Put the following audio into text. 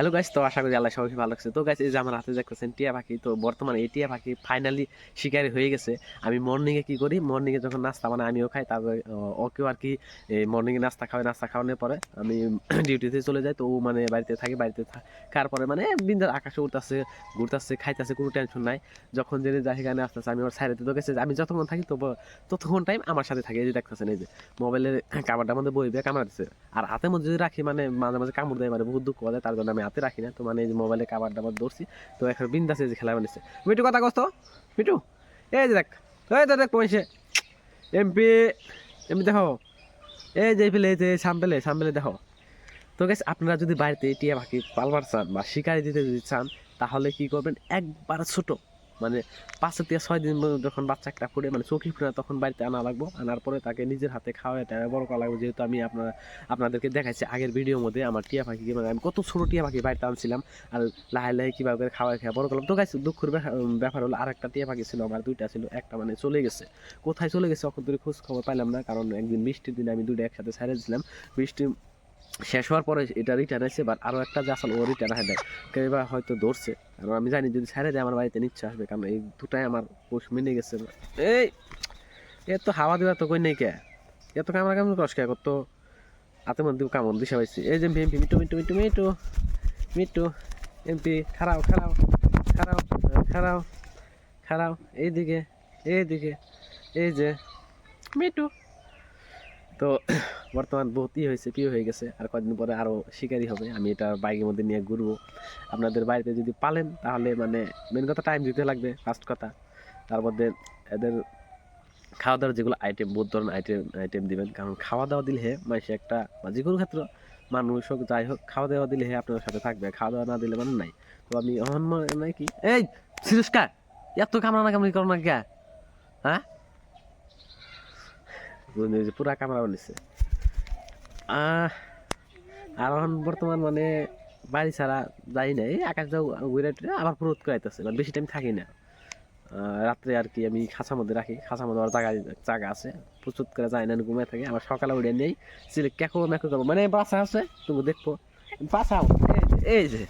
Hello guys তো আশা করি আল্লাহ সবাই ভালো লাগছে তো গাইস এই যে আমার হাতে দেখতেছেন টিয়া পাখি, তো বর্তমানে এই টিয়া পাখি ফাইনালি শিকারি হয়ে গেছে। আমি মর্নিংয়ে কি করি? মর্নিংয়ে যখন নাস্তা মানে আমিও খাই, তারপরে ওকেও আর কি মর্নিংয়ে নাস্তা খাওয়াই, নাস্তা খাওয়ানোর পরে আমি ডিউটিতে চলে যাই। তো ও মানে বাড়িতে থাকি, বাড়িতে থাকার পরে মানে বিন্দার আকাশে উঠতেছে ঘুরতেছে, খাইতেছে, কোনো টেনশন নাই। যখন যে সেখানে আসতেছে, আমি ওর সাইডে তো গেছে, আমি যতক্ষণ থাকি তো ততক্ষণ টাইম আমার সাথে থাকে, এই যে দেখতেছেন, এই যে মোবাইলের কামারটার মধ্যে বইবে কামড় দিচ্ছে আর হাতের মধ্যে যদি রাখি মানে মাঝে মাঝে কামড় দেয় মানে বহুত দুঃখ হয়, তার জন্য আমি হাতে রাখি না। তো মানে এই মোবাইলে কাবার দাবার ধরছি, তো এখন বিন্দাসে যে খেলা বানিয়েছে। মিটু কথা কস্ত মিটু এই যে দেখ, এই তো দেখ পয়সে এমপি এমপি দেখো। এই যে ফেলে, এই যে সামপেলে সামপেলে দেখো। তো গেছে আপনারা যদি বাড়িতে টিয়া পাখি পালবার চান বা শিকারি দিতে যদি চান, তাহলে কি করবেন? একবার ছোট মানে পাঁচ থেকে ছয় দিন যখন বাচ্চা একটা ফুটে মানে চোখি ফুটে তখন বাড়িতে আনা লাগবো। আনার পরে তাকে নিজের হাতে খাওয়া এটা বড় করা লাগবে। যেহেতু আমি আপনারা, আপনাদেরকে দেখাচ্ছি আগের ভিডিওর মধ্যে, আমার টিয়া পাখি মানে আমি কত ছোটো টিয়া পাখি বাড়িতে আনছিলাম, আর লাহে লাহে কীভাবে করে খাওয়া খেয়ে বড় করলাম। তো গাছ দুঃখের ব্যাপার- হলো আর একটা টিয়া পাখি ছিল আমার, দুইটা ছিল, একটা মানে চলে গেছে। কোথায় চলে গেছে অখন খোঁজ খবর পাইলাম না, কারণ একদিন বৃষ্টির দিনে আমি দুইটা একসাথে ছেড়ে দিয়েছিলাম। বৃষ্টি শেষ হওয়ার পরে এটা রিটার্ন আসছে বাট আরও একটা যে আসলে ও রিটার্ন হয় নাই কেউ এবার হয়তো ধরছে। কারণ আমি জানি যদি ছেড়ে দেয়, আমার বাড়িতে নিচ্ছে আসবে, কারণ এই দুটাই আমার পোষ মেনে গেছে। এই, এ তো হাওয়া দেওয়া তো কই নেই কে? এত কামড়া কামড় কষ্ট কে? করতো হাতে মধ্যে কামড় দিশা পাইছি এই যে এমপি মিটু মিটু মিটু মিটু মিটু এমপি খারাও খারাও খারাও খারাও খারাও এইদিকে এইদিকে, এই যে মিটু তো বর্তমান বহুত ই হয়েছে, প্রিয় হয়ে গেছে। আর কদিন পরে আরও শিকারি হবে। আমি এটা বাইকের মধ্যে নিয়ে ঘুরবো। আপনাদের বাড়িতে যদি পালেন, তাহলে মানে মেন কথা টাইম দিতে লাগবে ফার্স্ট কথা। তার মধ্যে এদের খাওয়া দাওয়ার যেগুলো আইটেম বহুত ধরনের আইটেম আইটেম দিবেন। কারণ খাওয়া দাওয়া দিলে হে মানুষ একটা বা যে কোনো ক্ষেত্রে, মানুষ হোক, যাই হোক খাওয়া দাওয়া দিলে হে আপনার সাথে থাকবে। খাওয়া দাওয়া না দিলে মানে নাই। তো আমি অহন মানে কি এই সিরিয়াসকা এত কামড়া না কামড়ি করো না কে? হ্যাঁ? পুরা কামড়া বানিয়েছে আর এখন বর্তমান মানে বাড়ি ছাড়া যাই না এই আকাশ যাও, ঘুরে টুরে আবার পুরো করাইতেছে মানে বেশি টাইম থাকি না। রাত্রে আর কি আমি খাঁচার মধ্যে রাখি খাঁচার মধ্যে আমার জায়গা জায়গা আছে, প্রস্তুত করে যায় না, ঘুমায় থাকে, আবার সকালে উঠে নেই সিলে কেকো মেকো করব মানে বাসা আছে, তুমি দেখব। বাসাও এই যে।